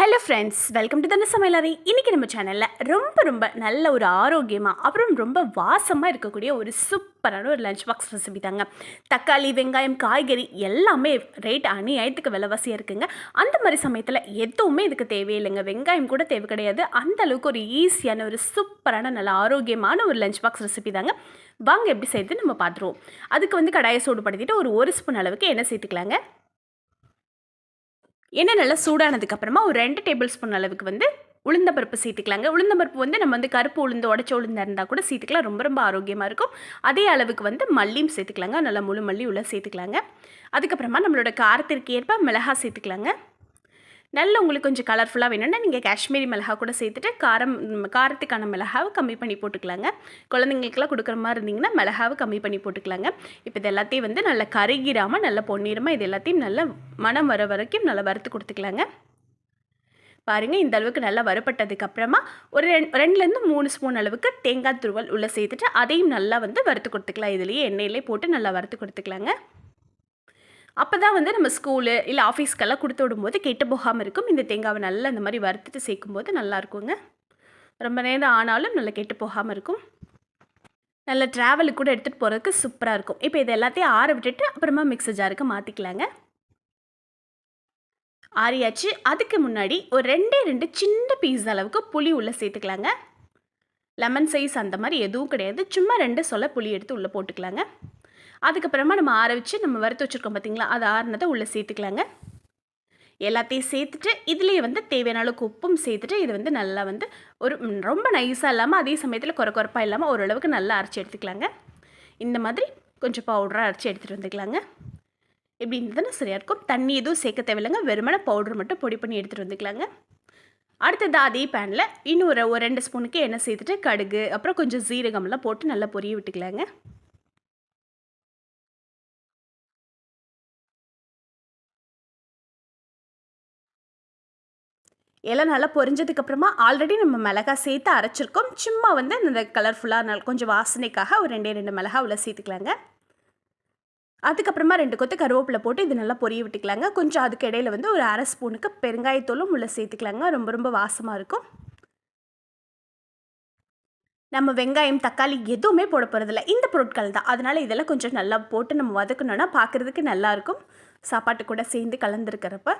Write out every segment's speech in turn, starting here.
Hello friends welcome to தன சமையலறை இன்றைக்கி நம்ம சேனலில் ரொம்ப ரொம்ப நல்ல ஒரு ஆரோக்கியமாக அப்புறம் ரொம்ப வாசமாக இருக்கக்கூடிய ஒரு சூப்பரான ஒரு லஞ்ச் பாக்ஸ் ரெசிபி தாங்க. தக்காளி வெங்காயம் காய்கறி எல்லாமே ரேட் அநியாயத்துக்கு விலைவாசியாக இருக்குங்க. அந்த மாதிரி சமயத்தில் எதுவுமே இதுக்கு தேவையில்லைங்க. வெங்காயம் கூட தேவை கிடையாது. அந்த அளவுக்கு ஒரு ஈஸியான ஒரு சூப்பரான நல்ல ஆரோக்கியமான ஒரு லஞ்ச் பாக்ஸ் ரெசிபி தாங்க. வாங்க எப்படி செய்யுது நம்ம பார்த்துருவோம். அதுக்கு வந்து கடாயை சூடுபடுத்திட்டு ஒரு ஒரு ஸ்பூன் அளவுக்கு எண்ணெய் சேர்த்துக்கலாங்க. எண்ணெய் நல்லா சூடானதுக்கு அப்புறமா ஒரு ரெண்டு டேபிள் ஸ்பூன் அளவுக்கு வந்து உளுந்தம்பருப்பு சேர்த்துக்கலாங்க. உளுந்தம்பருப்பு வந்து நம்ம வந்து கருப்பு உளுந்து உடச்ச உளுந்து இருந்தால் கூட சேர்த்துக்கலாம். ரொம்ப ரொம்ப ஆரோக்கியமாக இருக்கும். அதே அளவுக்கு வந்து மல்லியும் சேர்த்துக்கலாங்க. நல்லா முழு மல்லி உள்ள சேர்த்துக்கலாங்க. அதுக்கப்புறமா நம்மளோட காரத்திற்கு ஏற்ப மிளகா சேர்த்துக்கலாங்க. நல்ல உங்களுக்கு கொஞ்சம் கலர்ஃபுல்லாக வேணும்னா நீங்கள் காஷ்மீரி மிளகா கூட சேர்த்துட்டு காரம் காரத்துக்கான மிளகாவை கம்மி பண்ணி போட்டுக்கலாங்க. குழந்தைங்களுக்குலாம் கொடுக்குற மாதிரி இருந்தீங்கன்னா மிளகாவை கம்மி பண்ணி போட்டுக்கலாங்க. இப்போ இது எல்லாத்தையும் வந்து நல்லா கருகிராமல் நல்ல பொன்னிறமாக இது எல்லாத்தையும் நல்ல மனம் வர வரைக்கும் நல்லா வறுத்து கொடுத்துக்கலாங்க. பாருங்கள் இந்த அளவுக்கு நல்லா வறுப்பட்டதுக்கப்புறமா ஒரு ரெண்டு ரெண்டுலேருந்து மூணு ஸ்பூன் அளவுக்கு தேங்காய் துருவல் உள்ளே சேர்த்துட்டு அதையும் நல்லா வந்து வறுத்து கொடுத்துக்கலாம். இதுலேயே எண்ணெயிலே போட்டு நல்லா வறுத்து கொடுத்துக்கலாங்க. அப்போ தான் வந்து நம்ம ஸ்கூலு இல்லை ஆஃபீஸ்க்கெல்லாம் கொடுத்து விடும்போது கெட்டு போகாமல் இருக்கும். இந்த தேங்காவை நல்லா இந்த மாதிரி வறுத்துட்டு சேர்க்கும்போது நல்லா இருக்குங்க. ரொம்ப நேரம் ஆனாலும் நல்லா கெட்டு போகாமல் இருக்கும். நல்ல ட்ராவலுக்கு கூட எடுத்துகிட்டு போகிறதுக்கு சூப்பராக இருக்கும். இப்போ இது எல்லாத்தையும் ஆற விட்டுட்டு அப்புறமா மிக்ஸர் ஜாருக்கு மாற்றிக்கலாங்க ஆறியாச்சு. அதுக்கு முன்னாடி ஒரு ரெண்டே ரெண்டு சின்ன பீஸ் அளவுக்கு புளி உள்ளே சேர்த்துக்கலாங்க. லெமன் சைஸ் அந்த மாதிரி எதுவும் கிடையாது. சும்மா ரெண்டு சொல்ல புளி எடுத்து உள்ளே போட்டுக்கலாங்க. அதுக்கப்புறமா நம்ம ஆற வச்சு நம்ம வறுத்து வச்சுருக்கோம் பார்த்திங்களா அது ஆறுனதை உள்ளே சேர்த்துக்கலாங்க. எல்லாத்தையும் சேர்த்துட்டு இதுலேயே வந்து தேவையான அளவுக்கு உப்பும் சேர்த்துட்டு இது வந்து நல்லா வந்து ஒரு ரொம்ப நைஸாக இல்லாமல் அதே சமயத்தில் குறை குறைப்பாக இல்லாமல் ஓரளவுக்கு நல்லா அரைச்சி எடுத்துக்கலாங்க. இந்த மாதிரி கொஞ்சம் பவுடராக அரைச்சி எடுத்துகிட்டு வந்துக்கலாங்க. இப்படி இருந்ததுன்னா சரியாக இருக்கும். தண்ணி எதுவும் சேர்க்க தேவையில்லைங்க. வெறுமன பவுடர் மட்டும் பொடி பண்ணி எடுத்துகிட்டு வந்துக்கலாங்க. அடுத்தது அதே பேனில் இன்னும் ஒரு ஒரு ரெண்டு ஸ்பூனுக்கு எண்ணெய் சேர்த்துட்டு கடுகு அப்புறம் கொஞ்சம் ஜீரகம்லாம் போட்டு நல்லா பொரிய விட்டுக்கலாங்க. எல்லாம் நல்லா பொரிஞ்சதுக்கப்புறமா ஆல்ரெடி நம்ம மிளகா சேர்த்து அரைச்சிருக்கோம். சும்மா வந்து அந்த கலர்ஃபுல்லாக நல் கொஞ்சம் வாசனைக்காக ஒரு ரெண்டே ரெண்டு மிளகா உள்ள சேர்த்துக்கலாங்க. அதுக்கப்புறமா ரெண்டு கொத்து கருவேப்பிலை போட்டு இது நல்லா பொரிய விட்டுக்கலாங்க. கொஞ்சம் அதுக்கு இடையில வந்து ஒரு அரை ஸ்பூனுக்கு பெருங்காயத்தூளும் உள்ள சேர்த்துக்கலாங்க. ரொம்ப ரொம்ப வாசமாக இருக்கும். நம்ம வெங்காயம் தக்காளி எதுவுமே போட போகிறதில்ல இந்த பொருட்கள் தான். அதனால் இதெல்லாம் கொஞ்சம் நல்லா போட்டு நம்ம வதக்கணுன்னா பார்க்குறதுக்கு நல்லாயிருக்கும் சாப்பாட்டு கூட சேர்ந்து கலந்துருக்கிறப்ப.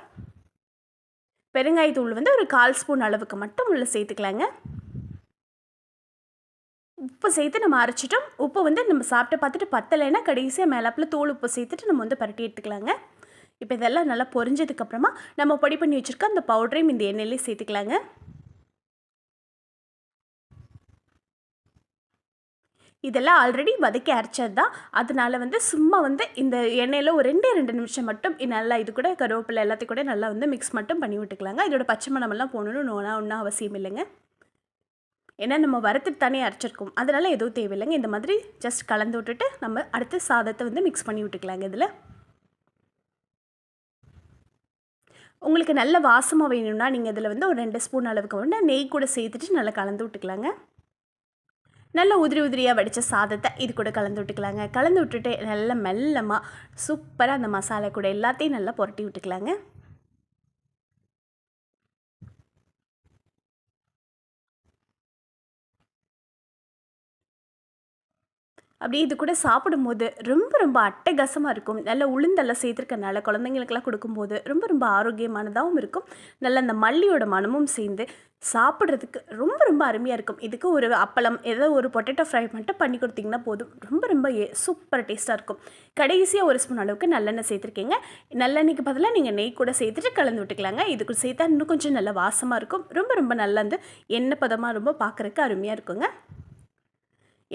பெருங்காயத்தூள் வந்து ஒரு கால் ஸ்பூன் அளவுக்கு மட்டும் உள்ளே சேர்த்துக்கலாங்க. உப்பு சேர்த்து நம்ம அரைச்சிட்டோம். உப்பு வந்து நம்ம சாப்பிட்டு பார்த்துட்டு பத்தலைன்னா கடைசியாக மேலாப்பில் தோல் உப்பு சேர்த்துட்டு நம்ம வந்து பரட்டி எடுத்துக்கலாங்க. இப்போ இதெல்லாம் நல்லா பொரிஞ்சதுக்கப்புறமா நம்ம பொடி பண்ணி வச்சுருக்க அந்த பவுடரையும் இந்த எண்ணெயிலே சேர்த்துக்கலாங்க. இதெல்லாம் ஆல்ரெடி வதக்கி அரைச்சது தான் அதனால வந்து சும்மா வந்து இந்த எண்ணெயில் ஒரு ரெண்டே ரெண்டு நிமிஷம் மட்டும் நல்லா இது கூட கருவேப்பிலை எல்லாத்தையும் கூட நல்லா வந்து மிக்ஸ் மட்டும் பண்ணி விட்டுக்கலாங்க. இதோட பச்சை மணமெல்லாம் போகணுன்னு ஒன்றா ஒன்றும் அவசியம் இல்லைங்க. ஏன்னா நம்ம வறுத்துட்டு தானே அரைச்சிருக்கோம். அதனால் எதுவும் தேவையில்லைங்க. இந்த மாதிரி ஜஸ்ட் கலந்து விட்டுட்டு நம்ம அடுத்த சாதத்தை வந்து மிக்ஸ் பண்ணி விட்டுக்கலாங்க இதில். உங்களுக்கு நல்ல வாசமாக வேணும்னா நீங்கள் இதில் வந்து ஒரு ரெண்டு ஸ்பூன் அளவுக்கு வந்து நெய் கூட சேர்த்துட்டு நல்லா கலந்து விட்டுக்கலாங்க. நல்ல உதிரி உதிரியாக வடித்த சாதத்தை இது கூட கலந்து விட்டுக்கலாங்க. கலந்து விட்டுட்டு நல்லா மெல்லமாக சூப்பராக அந்த மசாலா கூட எல்லாத்தையும் நல்லா புரட்டி விட்டுக்கலாங்க. அப்படியே இது கூட சாப்பிடும்போது ரொம்ப ரொம்ப அட்டகாசமாக இருக்கும். நல்ல உளுந்தெல்லாம் சேர்த்துருக்கனால குழந்தைங்களுக்கெல்லாம் கொடுக்கும்போது ரொம்ப ரொம்ப ஆரோக்கியமானதாகவும் இருக்கும். நல்ல அந்த மல்லியோட மனமும் சேர்ந்து சாப்பிட்றதுக்கு ரொம்ப ரொம்ப அருமையாக இருக்கும். இதுக்கு ஒரு அப்பளம் ஏதோ ஒரு பொட்டேட்டோ ஃப்ரை மட்டும் பண்ணி கொடுத்தீங்கன்னா போதும். ரொம்ப ரொம்ப சூப்பர் டேஸ்ட்டாக இருக்கும். கடைசியாக ஒரு ஸ்பூன் அளவுக்கு நல்லெண்ணெய் சேர்த்துருக்கீங்க. நல்லெண்ணெய்க்கு பதிலாக நீங்கள் நெய் கூட சேர்த்துட்டு கலந்து விட்டுக்கலாங்க. இதுக்கு சேர்த்தா இன்னும் கொஞ்சம் நல்ல வாசமாக இருக்கும். ரொம்ப ரொம்ப நல்லா வந்து எண்ணெய் பதமாக ரொம்ப பார்க்குறதுக்கு அருமையாக இருக்குங்க.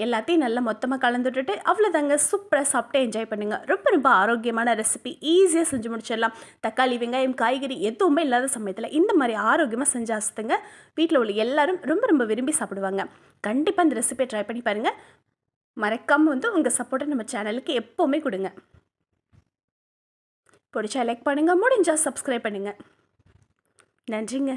எல்லாத்தையும் நல்லா மொத்தமாக கலந்து விட்டுட்டு அவ்வளோதாங்க சூப்பராக சாப்பிட்டு என்ஜாய் பண்ணுங்கள் ரொம்ப ரொம்ப ஆரோக்கியமான ரெசிபி ஈஸியாக செஞ்சு முடிச்சிடலாம். தக்காளி வெங்காயம் காய்கறி எதுவுமே இல்லாத சமயத்தில் இந்த மாதிரி ஆரோக்கியமாக செஞ்சு அசத்துங்க. வீட்டில் உள்ள எல்லாரும் ரொம்ப ரொம்ப விரும்பி சாப்பிடுவாங்க. கண்டிப்பாக இந்த ரெசிபியை ட்ரை பண்ணி பாருங்கள் மறக்காமல் வந்து உங்கள் சப்போர்ட்டை நம்ம சேனலுக்கு எப்போவுமே கொடுங்க. பிடிச்சா லைக் பண்ணுங்கள் முடிஞ்சால் சப்ஸ்கிரைப் பண்ணுங்கள் நன்றிங்க.